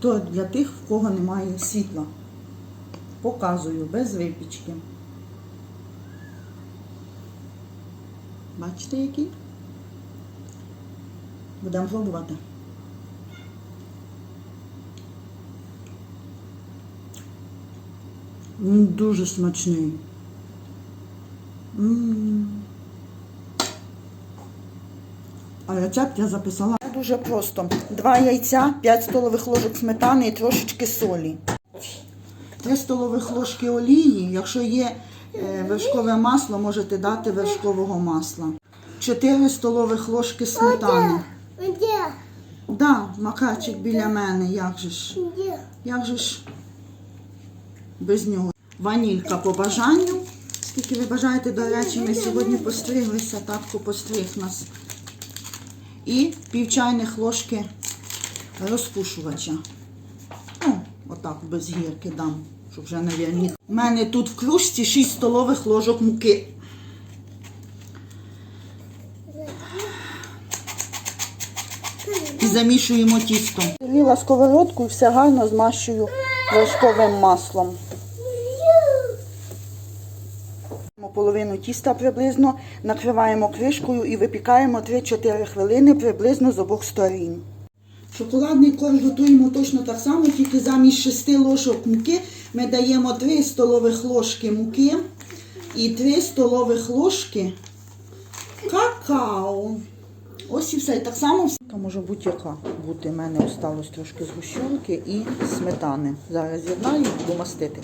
То для тих, в кого немає світла. Показую без випічки. Бачите, який? Будемо пробувати. Він дуже смачний. М. А рецепт я записала. Дуже просто. Два яйця, 5 столових ложок сметани і трошечки солі. 3 столових ложки олії. Якщо є е, вершкове масло, можете дати вершкового масла. 4 столових ложки сметани. Да, макарчик біля мене, як же ж? Як же ж без нього? Ванілька по бажанню. Скільки ви бажаєте, до речі, ми сьогодні постриглися, татко постриг нас. І пів чайних ложки розпушувача. Ну, отак без гірки дам, щоб вже не вірні. У мене тут в кружці 6 столових ложок муки. І замішуємо тісто. Ліла сковородку і все гарно змащую вершковим маслом. Половину тіста приблизно накриваємо кришкою і випікаємо 3-4 хвилини приблизно з обох сторін. Шоколадний корж готуємо точно так само, тільки замість 6 ложок муки ми даємо 3 столових ложки муки і 3 столових ложки какао. Ось і все. І так само все. може будь-яка бути. У мене осталось трошки згущенки і сметани. Зараз з'єднаю, буду мастити.